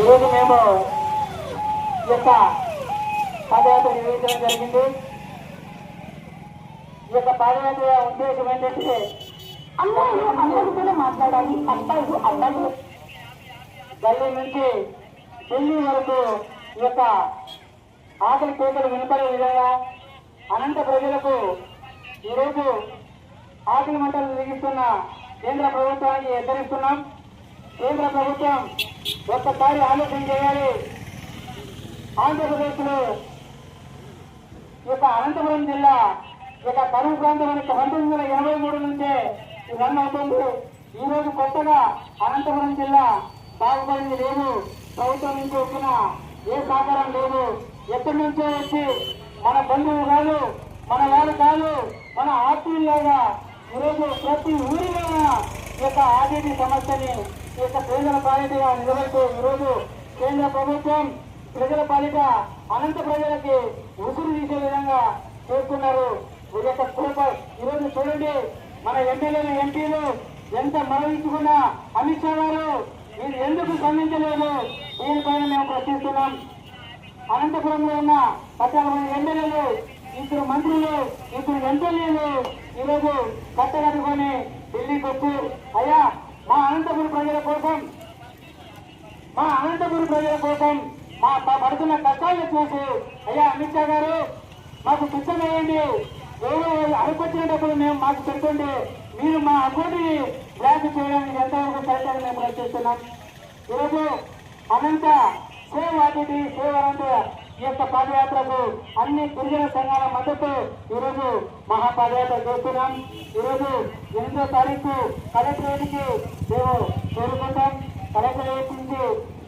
ఈరోజు మేము ఈ యొక్క పాదయాత్ర నిర్వహించడం జరిగింది. ఈ యొక్క పాదయాత్ర ఉద్దేశం ఏంటంటే అందరూ అందరితోనే మాట్లాడాలి. అబ్బాయిలు అబ్బాయిలు. గల్లీ నుంచి ఢిల్లీ వరకు ఈ యొక్క ఆకలి కేకలు వినపడే విధంగా అనంత ప్రజలకు ఈరోజు ఆకలి మంటలు వెలిగిస్తున్న కేంద్ర ప్రభుత్వానికి హెచ్చరిస్తున్నాం. కేంద్ర ప్రభుత్వం ఒక్కసారి ఆలోచన చేయాలి. ఆంధ్రప్రదేశ్లో ఈ యొక్క అనంతపురం జిల్లా ఈ యొక్క కరువు ప్రాంతం మనకి పంతొమ్మిది వందల ఎనభై మూడు నుంచే రన్ అవుతుంది. ఈ రోజు కొత్తగా అనంతపురం జిల్లా బాగుపడింది లేదు. ప్రభుత్వం నుంచి వచ్చిన ఏ సహకారం లేదు. ఎక్కడి నుంచో వచ్చి మన బంధువు కాదు మన వారు కాదు మన ఆత్మీయులాగా ఈరోజు ప్రతి ఊరిలోన ఈ యొక్క ఆర్టీటీ సమస్యని యొక్క ప్రజల పాలిటగా నిలబెడుతూ ఈరోజు కేంద్ర ప్రభుత్వం ప్రజల పాలిట అనంత ప్రజలకి ఉసురు తీసే విధంగా చేస్తున్నారు ఈ యొక్క ఈరోజు చూడండి మన ఎమ్మెల్యేలు ఎంపీలు ఎంత మరణించుకున్న అమిత్ షా గారు. మీరు ఎందుకు స్పందించలేదు? దీనిపైన మేము ప్రశ్నిస్తున్నాం. అనంతపురంలో ఉన్న పద్నాలుగు మంది ఎమ్మెల్యేలు ఇద్దరు మంత్రులు ఇద్దరు ఎంపీలు ఈరోజు కట్టగట్టుకొని ఢిల్లీకి వచ్చి అయ్యా ప్రజల కోసం మా అనంతపురం ప్రజల కోసం మా పడుతున్న కష్టాలను చూసి అయ్యా అమిత్ షా గారు మాకు శిక్షణ వేయండి ఎవరు మేము మాకు చెప్పండి. మీరు మా అకౌంట్ని బ్లాక్ చేయడానికి ఎంతవరకు కరెక్ట్ మేము ప్రయత్నిస్తున్నాం. ఈరోజు Anantha save RTT save Anantha ఈ యొక్క పాదయాత్రకు అన్ని గిరిజన సంఘాల మద్దతు. ఈరోజు మహాపాదయాత్ర చేస్తున్నాం ఈరోజు ఎనిమిదో తారీఖు కలెక్టరేట్కి మేము చేరుకుంటాం కలెక్టరేట్ నుంచి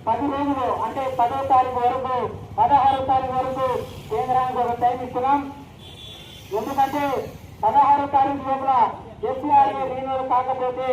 పది రోజులు అంటే పదో తారీఖు వరకు పదహారో తారీఖు వరకు కేంద్రానికి ఒక టైం ఇస్తున్నాం. ఎందుకంటే పదహారో తారీఖు లోపల ఎస్సీఆర్ఏ రీనోలు కాకపోతే